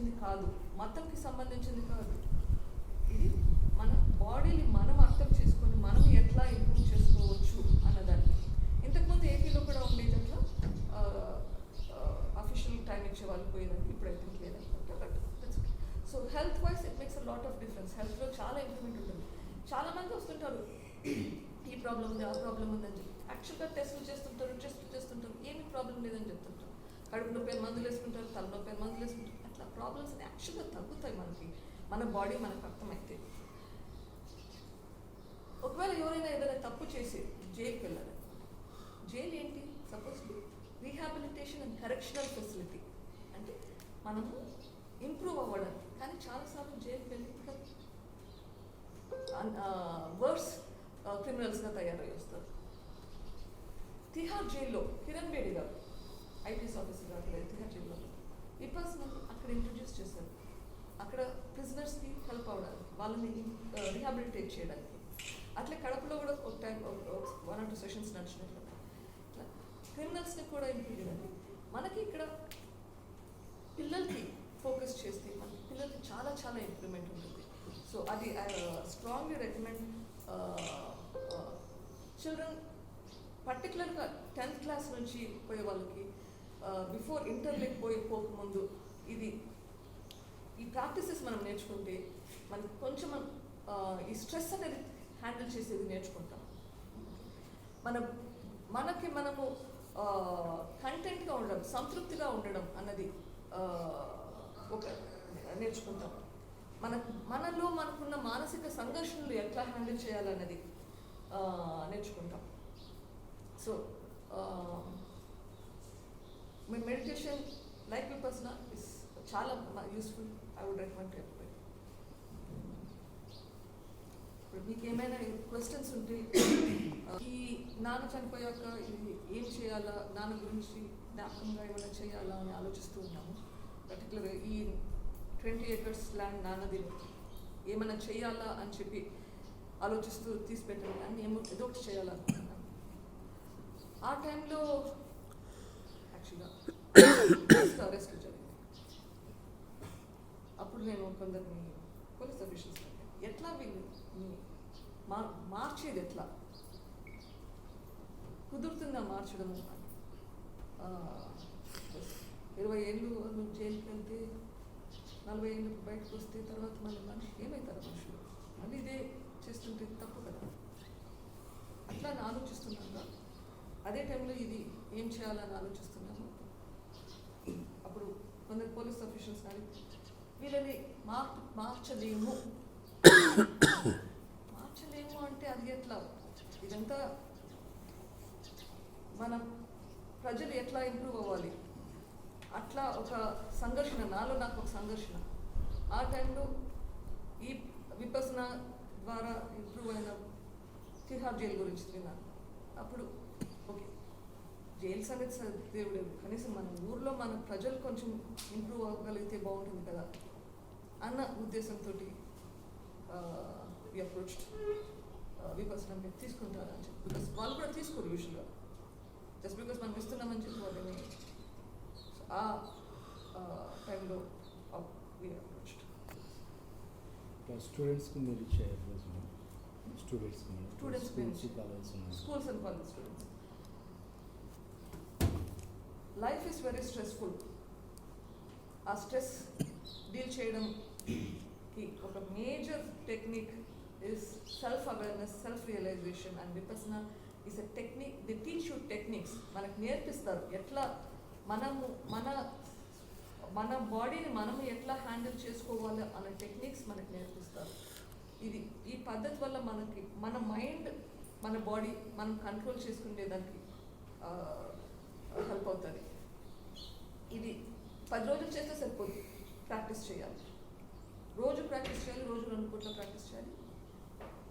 సంబంధించింది కాదు. మతంకి సంబంధించింది కాదు. ఇది మన బాడీని మనం అర్థం చేసుకొని మనం ఎట్లా ఇంప్రూవ్ చేసుకోవచ్చు అన్నదాన్ని. ఇంతకుముందు ఏపీలో కూడా ఉండేది అట్లా అఫీషియల్ టైం ఇచ్చే వాళ్ళు పోయేదానికి ఇప్పుడు అయితే లేదనుకుంటా but so health wise it makes a lot of difference హెల్త్లో చాలా ఇంప్రూవ్మెంట్ ఉంటుంది. చాలామంది వస్తుంటారు. ఈ ప్రాబ్లం ఉంది ఆ ప్రాబ్లం ఉందని చెప్పి. యాక్చువల్గా టెస్టులు చేస్తుంటారు టెస్టులు చేస్తుంటారు. ఏమి ప్రాబ్లం లేదని చెప్తుంటారు. కడుపు నొప్పి మందులు వేసుకుంటారు తలనొప్పి అని మందులు వేసుకుంటారు అట్లా ప్రాబ్లమ్స్ అని యాక్చువల్గా తగ్గుతాయి మనకి. మన బాడీ మనకు అర్థమైతే. ఒకవేళ ఎవరైనా ఏదైనా తప్పు చేసి జైలుకి వెళ్ళాలి జైలు ఏంటి? Suppose rehabilitation and correctional facility అంటే మనము ఇంప్రూవ్ అవ్వడం కానీ చాలాసార్లు జైలుకి వెళ్ళి ఇంకా వర్స్ క్రిమినల్స్గా తయారై వస్తారు తిహార్ జైల్లో కిరణ్ బేడి గారు ఐపీఎస్ ఆఫీసర్ అక్కడ తిహార్ జైల్లో ఈ పర్సన్ అక్కడ ఇంట్రడ్యూస్ చేశారు. అక్కడ ప్రిజనర్స్కి హెల్ప్ అవ్వడానికి వాళ్ళని uh, రీహాబిలిటేట్ చేయడానికి. అట్లే కడపలో కూడా ఒక time one or two sessions నడిచినట్లు ఇట్లా క్రిమినల్స్ని కూడా ఇంక్లూడ్ చేయడానికి. మనకి ఇక్కడ పిల్లలకి ఫోకస్ చేస్తే మన పిల్లలకి చాలా చాలా ఇంప్రూవ్మెంట్ ఉంటుంది. సో అది స్ట్రాంగ్లీ రికమెండ్ చిల్డ్రన్ పర్టికులర్గా టెన్త్ క్లాస్ నుంచి పోయే వాళ్ళకి బిఫోర్ ఇంటర్లోకి పోయి పోకముందు ఇది ఈ ప్రాక్టీసెస్ మనం నేర్చుకుంటే మనకి కొంచెం ఈ స్ట్రెస్ అనేది హ్యాండిల్ చేసేది నేర్చుకుంటాం. మన మనకి మనము కంటెంట్గా ఉండడం సంతృప్తిగా ఉండడం అన్నది ఒక నేర్చుకుంటాం. మన మనలో మనకున్న మానసిక సంఘర్షణలు ఎట్లా హ్యాండిల్ చేయాలన్నది నేర్చుకుంటాం. So meditation like Vipassana is చాలా useful I would recommend everybody ఇప్పుడు మీకు ఏమైనా క్వశ్చన్స్ ఉంటే ఈ నాన్న చనిపోయాక ఇది ఏం చేయాలా? నాన్న గురించి జ్ఞాపకంగా ఏమైనా చేయాలా అని ఆలోచిస్తూ ఉన్నాము. పర్టికులర్గా ఈ ట్వంటీ ఏకర్స్ ల్యాండ్ నాన్నది ఏమైనా చేయాలా అని చెప్పి ఆలోచిస్తూ తీసి పెట్టడం కానీ ఏమో ఏదో ఒకటి చేయాలనుకుంటున్నాను ఆ టైంలో యాక్చువల్గా అరెస్ట్ జరిగింది నేను కొందరిని పోలీస్ అఫీషియల్స్ ఎట్లా వీళ్ళు మా మార్చేది ఎట్లా? కుదురుతుందా మార్చడము? ఇరవై ఏళ్ళు నువ్వు జైలుకి వెళ్తే నలభై ఏళ్ళు బయటకు వస్తే తర్వాత మళ్ళీ మనిషి ఏమవుతారు మనుషులు? మళ్ళీ ఇదే చేస్తుంటే తప్పు కదా? అట్లా అని ఆలోచిస్తున్నాను. అదే టైంలో ఇది ఏం చేయాలని ఆలోచిస్తున్నాము అప్పుడు కొందరు పోలీస్ అఫీషియల్స్ కానీ వీళ్ళని మార్ మార్చలేము. మార్చలేము అంటే అది ఎట్లా? ఇదంతా మనం ప్రజలు ఎట్లా ఇంప్రూవ్ అవ్వాలి? అట్లా ఒక సంఘర్షణ నాలో నాకు ఒక సంఘర్షణ. ఆ టైంలో ఈ విపసన ద్వారా ఇంప్రూవ్ అయిన తిహార్ జైలు గురించి విన్నాను అప్పుడు ఓకే జైల్స్ అనేది దేవుడు కనీసం మన ఊర్లో మన ప్రజలు కొంచెం ఇంప్రూవ్ అవ్వగలిగితే బాగుంటుంది కదా. అన్న ఉద్దేశంతో అప్రోచ్ విపసన మీరు తీసుకుంటారని చెప్పి. బికాస్ వాళ్ళు కూడా తీసుకోరు యూజువల్గా జస్ట్ బికాస్ మనం ఇస్తున్నామని చెప్పి వాళ్ళని. ఆ టైంలో స్టూడెంట్స్కి మీరు ఇచ్చే Students కి schools college college students. Life is very stressful ఆ స్ట్రెస్ డీల్ చేయడంకి ఒక major technique is self awareness self realisation and Vipassana is a technique the teach you techniques మనకు నేర్పిస్తారు ఎట్లా మనము మన మన బాడీని మనము ఎట్లా హ్యాండిల్ చేసుకోవాలి అనే టెక్నిక్స్ మనకు నేర్పిస్తారు. ఇది ఈ పద్ధతి వల్ల మనకి మన మైండ్ మన బాడీ మనం కంట్రోల్ చేసుకునేదానికి హెల్ప్ అవుతుంది. ఇది పది రోజులు చేస్తే సరిపోదు. ప్రాక్టీస్ చేయాలి. రోజు ప్రాక్టీస్ చేయాలి రోజు రెండు పూట్ల ప్రాక్టీస్ చేయాలి.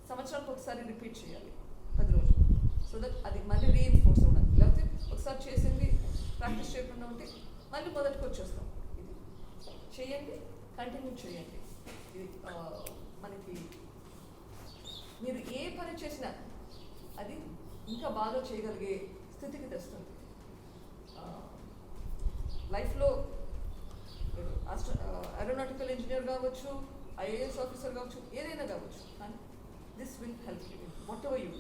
సంవత్సరానికి ఒకసారి రిపీట్ చేయాలి పది రోజులు. సో దట్ అది మళ్ళీ రీఎన్ఫోర్స్ అవ్వడానికి. లేకపోతే ఒకసారి చేసింది ప్రాక్టీస్ చేయకుండా ఉంటే మళ్ళీ మొదటికి వచ్చేస్తాం. ఇది చేయండి కంటిన్యూ చేయండి. ఇది మనకి మీరు ఏ పని చేసినా అది ఇంకా బాగా చేయగలిగే స్థితికి తెస్తుంది. లైఫ్లో కావచ్చు ఐఏఎస్ ఆఫీసర్ కావచ్చు ఏదైనా కావచ్చు. కానీ this will help you whatever you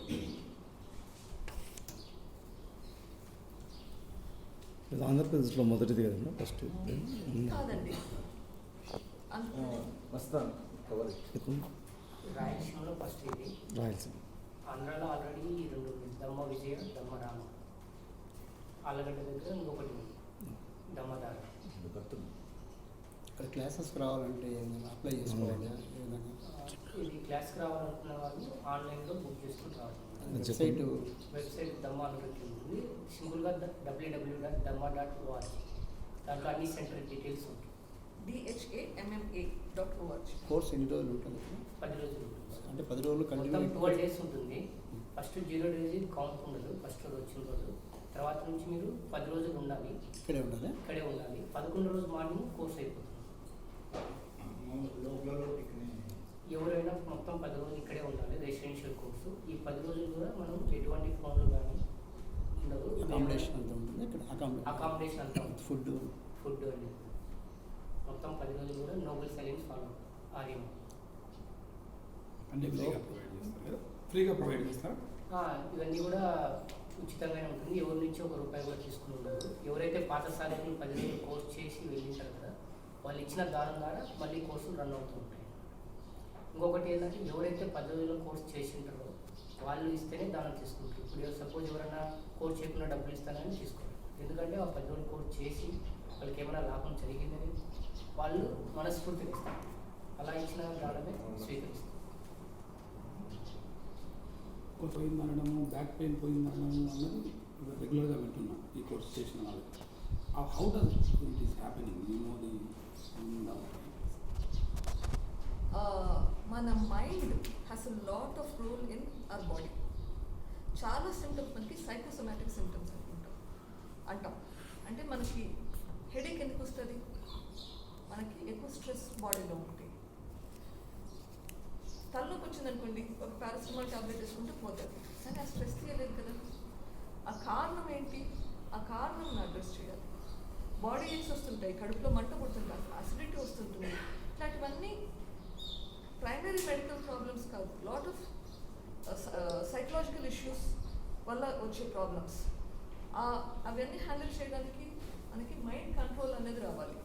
ఇది ఆంధ్రప్రదేశ్లో మొదటిది కదమ్మా ఫస్ట్ కాదండి. అంత మస్తాన్ కవర్ రాయలసీమలో ఫస్ట్ ఇది. రాయలసీమ. ఆంధ్రాలో ఆల్రెడీ రెండు. దమ్మ విజయ దమ్మ రామ. ఆలగడ్డ దగ్గర ఇంకొకటి దమ్మదార ఇక్కడ క్లాసెస్కి రావాలంటే ఏమైనా అప్లై చేసుకోవాలి? ఇది క్లాస్కి రావాలనుకున్న వాళ్ళు ఆన్లైన్లో బుక్ చేసుకుని రావాలి. వెబ్సైట్. వెబ్సైట్ దమ్మ అని పెట్టి ఉంటుంది సింపుల్గా WW dot Dhamma dot ORG దాంట్లో అన్ని సెంటర్ డీటెయిల్స్ ఉంటాయి. DHA MMA dot ORG course ఎన్ని రోజులు ఉంటుంది? పది రోజులు ఉంటుంది. అంటే పది రోజులు కంటిన్యూ ట్వెల్వ్ డేస్ ఉంటుంది. ఫస్ట్ జీరో డేస్ కౌంట్ ఉండదు. ఫస్ట్ రోజు వచ్చిన రోజు. తర్వాత నుంచి మీరు పది రోజులు ఉండాలి. ఇక్కడే ఉండాలి. ఇక్కడే ఉండాలి. పదకొండు రోజు మార్నింగ్ కోర్స్ అయిపోతుంది. ఎవరైనా మొత్తం పది రోజులు ఇక్కడే ఉండాలి రెసిడెన్షియల్ కోర్సు ఈ పది రోజులు కూడా మనం ఎటువంటి ఫోన్లు కానీ ఉండదు అకామిడేషన్ అంతా ఉంటుంది ఇక్కడ అకామిడేషన్ అంతా ఫుడ్ ఫుడ్ అండి. మొత్తం పది రోజులు కూడా నోబెల్ సైలెన్స్ ఫాలో ఆర్యం అన్ని ఫ్రీగా ప్రొవైడ్ చేస్తారు. కదా? ఫ్రీగా ప్రొవైడ్ చేస్తారా? ఆ, ఇవన్నీ కూడా ఉచితంగానే ఉంటుంది. ఎవరి నుంచి ఒక రూపాయి కూడా తీసుకుని ఉండదు. ఎవరైతే పాత పది రోజులు కోర్స్ చేసి వాళ్ళు ఇచ్చిన దారం ద్వారా మళ్ళీ కోర్సులు రన్ అవుతూ ఉంటాయి ఇంకొకటి ఏంటంటే ఎవరైతే పది రోజుల కోర్స్ చేసి ఉంటారో వాళ్ళు ఇస్తేనే దానం తీసుకుంటారు. ఇప్పుడు సపోజ్ ఎవరైనా కోర్స్ చేయకుండా డబ్బులు ఇస్తానని తీసుకోరు. ఎందుకంటే ఆ పది రోజులు కోర్స్ చేసి వాళ్ళకి ఏమైనా లాభం జరిగిందని వాళ్ళు మనస్ఫూర్తిగా ఇస్తారు. అలా ఇచ్చిన దానమే స్వీకరిస్తారు. కొంత పోయిందనడము బ్యాక్ పెయిన్ పోయిందనడము అన్నది రెగ్యులర్గా వింటున్నాం ఈ కోర్స్ చేసిన వాళ్ళకి. How does it is happening you know the uh, మన mind has a lot of role in our body చాలా సిమ్టమ్స్ మనకి సైకోసోమాటిక్ సిమ్టమ్స్ అనుకుంటాం. అంటాం. అంటే మనకి హెడేక్ ఎందుకు వస్తుంది? మనకి ఎక్కువ స్ట్రెస్ బాడీలో ఉంటుంది వచ్చింది అనుకోండి ఒక పారాసిటమాల్ టాబ్లెట్ వేసుకుంటే పోతుంది. కానీ ఆ స్ట్రెస్ తీయలేదు కదా. ఆ కారణం ఏంటి? ఆ కారణం అడ్రస్ చేయాలి. బాడీ ఏక్స్ వస్తుంటాయి కడుపులో మంట పుడుతుంటాయి అసిడిటీ వస్తుంటుంది. ఇట్లాంటివన్నీ ప్రైమరీ మెడికల్ ప్రాబ్లమ్స్ కాదు. లాట్ ఆఫ్ సైకలాజికల్ ఇష్యూస్ వల్ల వచ్చే ప్రాబ్లమ్స్ అవన్నీ హ్యాండిల్ చేయడానికి మనకి మైండ్ కంట్రోల్ అనేది రావాలి.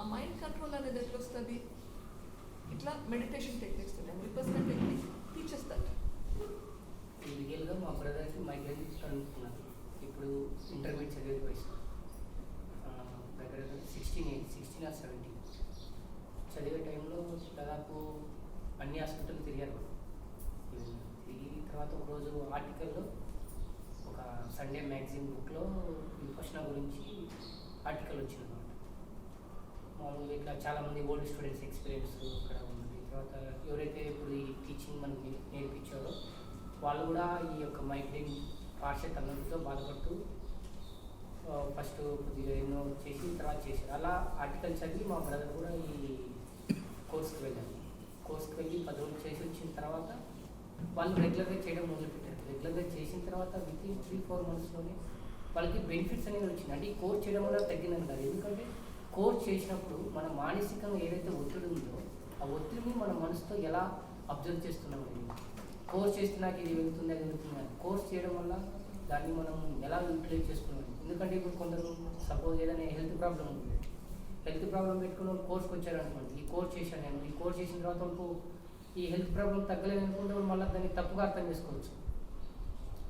ఆ మైండ్ కంట్రోల్ అనేది ఎట్లా వస్తుంది? ఇట్లా మెడిటేషన్ టెక్నిక్స్ ఉన్నాయి విపర్సనల్ టెక్నిక్ టీచర్స్ దట్ లీగల్గా మా బ్రదర్కి మైగ్రేన్ అనుకున్నాను ఇప్పుడు ఇంటర్మీడియట్ చదివే వయసు దగ్గర sixteen eight sixteen or seventeen చదివే టైంలో దాదాపు అన్ని హాస్పిటల్ తిరిగారు. తిరిగి తర్వాత ఒక రోజు ఆర్టికల్లో ఒక సండే మ్యాగజైన్ బుక్లో విపక్షణ గురించి ఆర్టికల్ వచ్చింది మామూలుగా ఇట్లా చాలామంది ఓల్డ్ స్టూడెంట్స్ ఎక్స్పీరియన్స్ ఇక్కడ ఉంది తర్వాత ఎవరైతే ఇప్పుడు ఈ టీచింగ్ మనకి నేర్పించారో వాళ్ళు కూడా ఈ యొక్క మైగ్రేన్ పార్ష తన్నులతో బాధపడుతూ ఫస్ట్ కొద్దిగా ఎన్నో చేసి తర్వాత చేశారు. అలా ఆర్టికల్ చదివి మా బ్రదర్ కూడా ఈ కోర్స్కి వెళ్ళారు. కోర్స్కి వెళ్ళి పది రోజులు చేసి వచ్చిన తర్వాత వాళ్ళు రెగ్యులర్గా చేయడం మొదలుపెట్టారు. రెగ్యులర్గా చేసిన తర్వాత విత్ ఇన్ త్రీ ఫోర్ మంత్స్లోనే వాళ్ళకి బెనిఫిట్స్ అనేవి వచ్చింది అంటే ఈ కోర్స్ చేయడం వల్ల తగ్గిందని కాదు. ఎందుకంటే కోర్స్ చేసినప్పుడు మన మానసికంగా ఏదైతే ఒత్తిడి ఉందో ఆ ఒత్తిడిని మన మనసుతో ఎలా అబ్జర్వ్ చేస్తున్నాం కోర్స్ చేస్తే నాకు ఇది వెళ్తుంది అది వెళ్తుంది అని. కోర్స్ చేయడం వల్ల దాన్ని మనం ఎలా యూటిలైజ్ చేసుకున్నాం ఎందుకంటే ఇప్పుడు కొందరు సపోజ్ ఏదైనా హెల్త్ ప్రాబ్లం ఉంటుంది హెల్త్ ప్రాబ్లం పెట్టుకుని వాళ్ళు కోర్స్కి వచ్చారు అనుకోండి. ఈ కోర్స్ చేశాను నేను. ఈ కోర్స్ చేసిన తర్వాత వాళ్ళకు ఈ హెల్త్ ప్రాబ్లం తగ్గలేదు అనుకుంటే మళ్ళీ దాన్ని తప్పుగా అర్థం చేసుకోవచ్చు.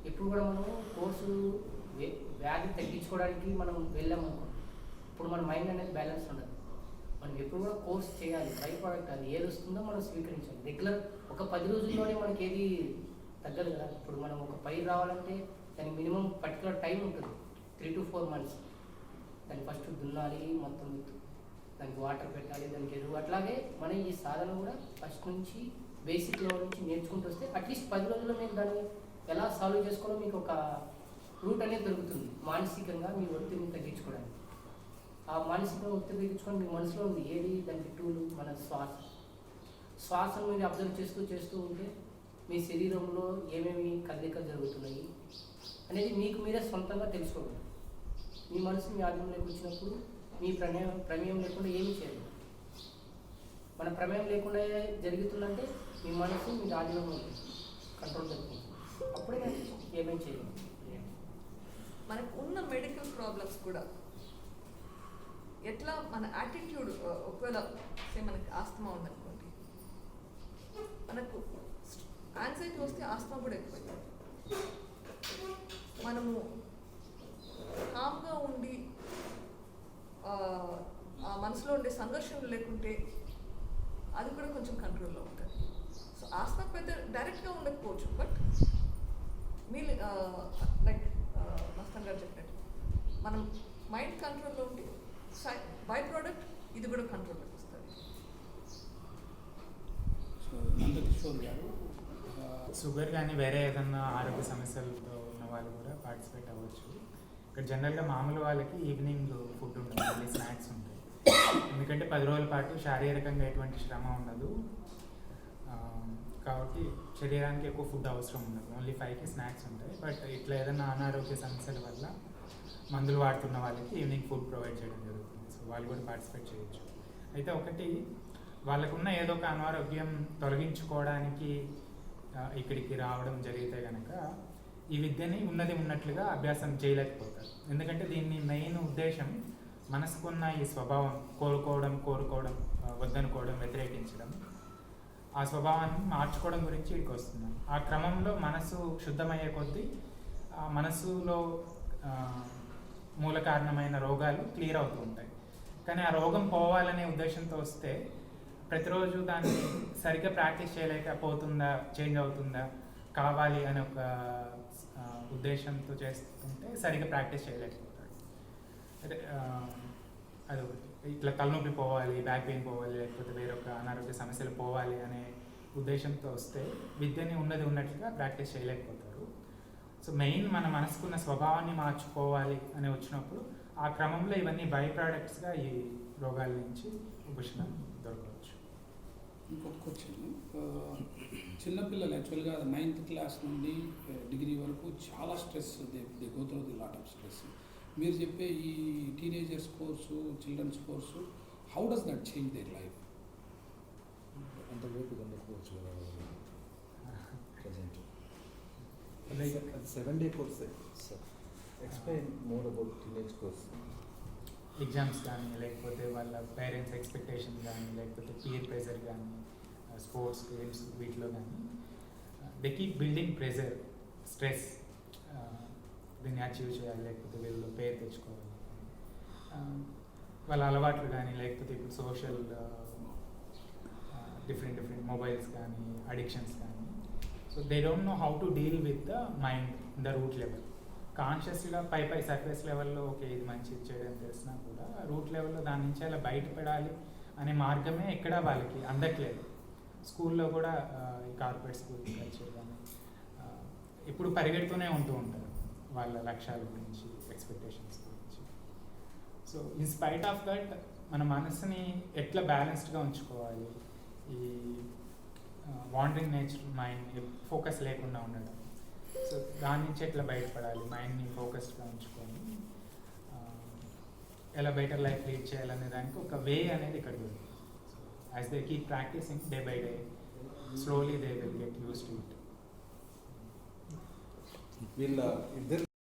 ఎప్పుడు కూడా మనం కోర్సు వ్యాధి తగ్గించుకోవడానికి మనం వెళ్ళామనుకోండి ఇప్పుడు మన మైండ్ అనేది బ్యాలెన్స్ ఉండదు. మనం ఎప్పుడు కూడా కోర్స్ చేయాలి బై ప్రోడక్ట్ అది ఏది వస్తుందో మనం స్వీకరించాలి. రెగ్యులర్ ఒక పది రోజుల్లోనే మనకి ఏది తగ్గదు కదా. ఇప్పుడు మనం ఒక పై రావాలంటే దానికి మినిమం పర్టికులర్ టైం ఉంటుంది. Three to four months. దాన్ని ఫస్ట్ దున్నాలి మొత్తం దానికి వాటర్ పెట్టాలి దానికి ఎరువు. అట్లాగే మన ఈ సాధన కూడా ఫస్ట్ నుంచి బేసిక్ లెవెల్ నుంచి నేర్చుకుంటూ వస్తే అట్లీస్ట్ పది రోజుల్లో మీకు దాన్ని ఎలా సాల్వ్ చేసుకోవాలో మీకు ఒక రూట్ అనేది దొరుకుతుంది. మానసికంగా మీ ఒత్తిడిని తగ్గించుకోవడానికి. ఆ మానసికంగా ఒత్తిడి తగ్గించుకొని మీ మనసులో ఉంది ఏది దానికి టూలు మన శ్వాస. శ్వాసను మీరు అబ్జర్వ్ చేస్తూ చేస్తూ ఉంటే మీ శరీరంలో ఏమేమి కదలికలు జరుగుతున్నాయి అనేది మీకు మీరే సొంతంగా తెలుసుకోగలరు. మీ మనసు మీ ఆధీనంలోకి వచ్చినప్పుడు మీ ప్రమేయం ప్రమేయం లేకుండా ఏమీ చేయలేదు. మన ప్రమేయం లేకుండా జరుగుతుందంటే మీ మనసు మీ ఆధీనంలో ఉంది కంట్రోల్ జరుగుతుంది. అప్పుడే ఏమేమి చేయదు మనకు ఉన్న మెడికల్ ప్రాబ్లమ్స్ కూడా ఎట్లా మన యాటిట్యూడ్ ఒకవేళ సే మనకి ఆస్తమా ఉందనుకోండి మనకు యాంగ్జైటీ వస్తే ఆస్తమా కూడా ఎక్కువైంది మనము కామ్గా ఉండి ఆ, ఆ మనసులో సంఘర్షణలు లేకుంటే అది కూడా కొంచెం కంట్రోల్లో ఉంటుంది సో ఆస్తమా పెద్ద డైరెక్ట్గా ఉండకపోవచ్చు బట్ మీ లైక్ మస్తాన్ గారు చెప్పినట్టు మనం మైండ్ కంట్రోల్లో ఉండి బై ప్రోడక్ట్ ఇది కూడా కంట్రోల్లోకి వస్తుంది. షుగర్ కానీ వేరే ఏదన్నా ఆరోగ్య సమస్యలతో ఉన్న వాళ్ళు కూడా పార్టిసిపేట్ అవ్వచ్చు. ఇక్కడ జనరల్గా మామూలు వాళ్ళకి ఈవినింగ్ ఫుడ్ ఉంటుంది స్నాక్స్ ఉంటాయి. ఎందుకంటే పది రోజుల పాటు శారీరకంగా ఎటువంటి శ్రమ ఉండదు. కాబట్టి శరీరానికి ఎక్కువ ఫుడ్ అవసరం ఉండదు. ఓన్లీ ఫైవ్కి స్నాక్స్ ఉంటాయి. బట్ ఇట్లా ఏదైనా అనారోగ్య సమస్యల వల్ల మందులు వాడుతున్న వాళ్ళకి ఈవినింగ్ ఫుడ్ ప్రొవైడ్ చేయడం జరుగుతుంది. సో వాళ్ళు కూడా పార్టిసిపేట్ చేయొచ్చు. అయితే ఒకటి వాళ్ళకున్న ఏదో ఒక అనారోగ్యం తొలగించుకోవడానికి ఇక్కడికి రావడం జరిగితే కనుక ఈ విద్యని ఉన్నది ఉన్నట్లుగా అభ్యాసం చేయలేకపోతారు. ఎందుకంటే దీన్ని మెయిన్ ఉద్దేశం మనసుకున్న ఈ స్వభావం కోరుకోవడం కోరుకోవడం వద్దనుకోవడం వ్యతిరేకించడం ఆ స్వభావాన్ని మార్చుకోవడం గురించి ఇక్కడికి వస్తున్నాం. ఆ క్రమంలో మనసు శుద్ధమయ్యే కొద్దీ ఆ మనసులో మూల కారణమైన రోగాలు క్లియర్ అవుతూ ఉంటాయి. కానీ ఆ రోగం పోవాలనే ఉద్దేశంతో వస్తే ప్రతిరోజు దాన్ని సరిగ్గా ప్రాక్టీస్ చేయలేకపోతుందా చేంజ్ అవుతుందా కావాలి అనే ఒక ఉద్దేశంతో చేస్తుంటే సరిగ్గా ప్రాక్టీస్ చేయలేకపోతుంది అంటే అదొకటి ఇట్లా తలనొప్పి పోవాలి బ్యాక్ పెయిన్ పోవాలి లేకపోతే వేరొక అనారోగ్య సమస్యలు పోవాలి అనే ఉద్దేశంతో వస్తే విద్యని ఉన్నది ఉన్నట్లుగా ప్రాక్టీస్ చేయలేకపోతారు. సో మెయిన్ మన మనసుకున్న స్వభావాన్ని మార్చుకోవాలి అని వచ్చినప్పుడు ఆ క్రమంలో ఇవన్నీ బై ప్రోడక్ట్స్గా ఈ రోగాల నుంచి ఉపశమనం దొరకవచ్చు. ఇంకొక క్వశ్చన్ చిన్నపిల్లలు యాక్చువల్గా నైన్త్ క్లాస్ నుండి డిగ్రీ వరకు చాలా stress they they go the lot of stress మీరు చెప్పే ఈ teenagers course childrens course how does that change their life అంత ఓపిక ఉండకపోవచ్చు కదా. ప్రజెంట్ Like- అది seven day course sir explain more about teenage course exams కానీ లేకపోతే వాళ్ళ పేరెంట్స్ ఎక్స్పెక్టేషన్ కానీ లేకపోతే పీర్ ప్రెజర్ కానీ స్పోర్ట్స్ గేమ్స్ వీటిలో కానీ they keep building pressure stress దీన్ని అచీవ్ చేయాలి లేకపోతే వీళ్ళు పేరు తెచ్చుకోవాలి. వాళ్ళ అలవాట్లు కానీ లేకపోతే ఇప్పుడు సోషల్ డిఫరెంట్ డిఫరెంట్ మొబైల్స్ కానీ అడిక్షన్స్ కానీ so they don't know how to deal with the mind in the root level కాన్షియస్గా పై పై సర్ఫేస్ లెవెల్లో ఓకే ఇది మంచిది చేయడం తెలిసినా కూడా రూట్ లెవెల్లో దాని నుంచి అలా బయటపడాలి అనే మార్గమే ఎక్కడా వాళ్ళకి అందట్లేదు. స్కూల్లో కూడా ఈ కార్పొరేట్ స్కూల్ కల్చర్ కానీ ఇప్పుడు పరిగెడుతూనే ఉంటూ ఉంటారు. వాళ్ళ లక్ష్యాల గురించి ఎక్స్పెక్టేషన్స్ గురించి. So in spite of that మన మనసుని ఎట్లా బ్యాలెన్స్డ్గా ఉంచుకోవాలి? ఈ వాండరింగ్ నేచర్ మైండ్ ఫోకస్ లేకుండా ఉండడం. సో దాని నుంచి ఎట్లా బయటపడాలి? మైండ్ని ఫోకస్డ్గా ఉంచుకొని ఎలా బెటర్ లైఫ్ లీడ్ చేయాలనే దానికి ఒక వే అనేది ఇక్కడ ఉంది. So as they keep practising day by day slowly they will get use to it వీళ్ళ ఇద్దరు